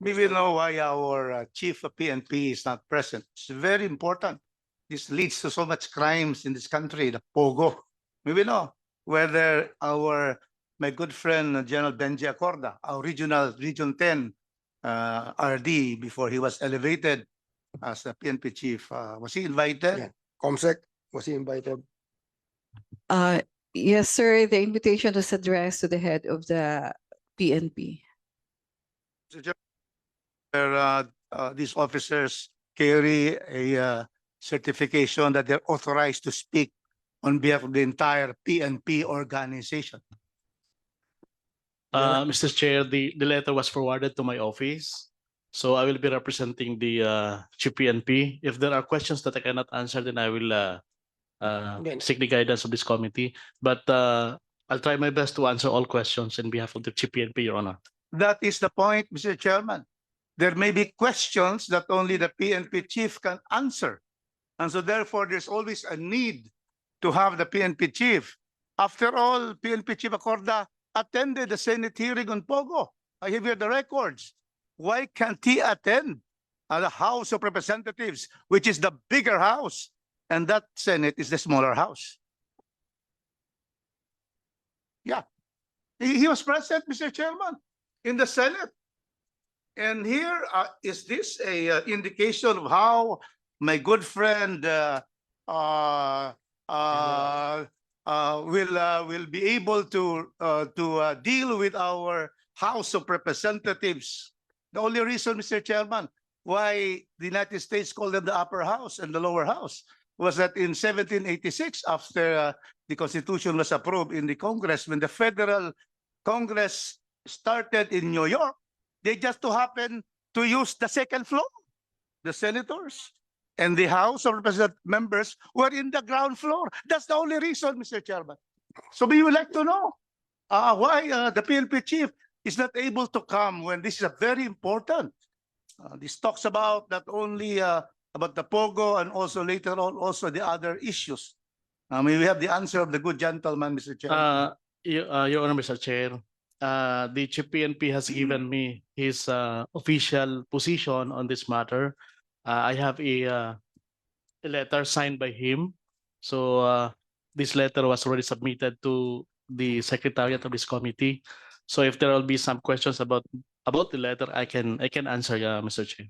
We will know why our uh, chief of PNP is not present. It's very important. This leads to so much crimes in this country, the POGO. We will know whether our, my good friend uh, General Benji Acorda, our regional, Region ten uh, RD, before he was elevated as a PNP chief, uh, was he invited? Yeah. Comsec was he invited? Uh, yes, sir, the invitation was addressed to the head of the PNP. Mr. Chair, where, uh, uh, these officers carry a uh, certification that they're authorized to speak on behalf of the entire PNP organization. Uh, Mr. Chair, the, the letter was forwarded to my office. So I will be representing the uh, GPNP. If there are questions that I cannot answer, then I will uh, uh, Again. seek the guidance of this committee. But uh, I'll try my best to answer all questions in behalf of the GPNP, Your Honor. That is the point, Mr. Chairman. There may be questions that only the PNP chief can answer. And so therefore, there's always a need to have the PNP chief. After all, PNP Chief Acorda attended the Senate hearing on Pogo. I have here the records. Why can't he attend the House of Representatives, which is the bigger house? And that Senate is the smaller house. Yeah. He, he was present, Mr. Chairman, in the Senate. And here uh, is this a uh, indication of how my good friend uh, uh, uh, uh, will uh, will be able to uh, to uh, deal with our House of Representatives. The only reason, Mr. Chairman, why the United States called them the upper house and the lower house was that in 1786, after uh, the Constitution was approved in the Congress, when the federal Congress started in New York, they just to happen to use the second floor. The senators and the House of Representative members were in the ground floor. That's the only reason, Mr. Chairman. So we would like to know uh, why uh, the PNP chief is not able to come when this is a very important. Uh, this talks about not only uh, about the POGO and also later on also the other issues. I mean, we have the answer of the good gentleman, Mr. Chairman. Uh, Your, uh, Your Honor, Mr. Chair, uh, the GPNP has given me his uh, official position on this matter. Uh, I have a, uh, a letter signed by him. So uh, this letter was already submitted to the secretariat of this committee. So if there will be some questions about about the letter, I can I can answer, uh, Mr. Chair.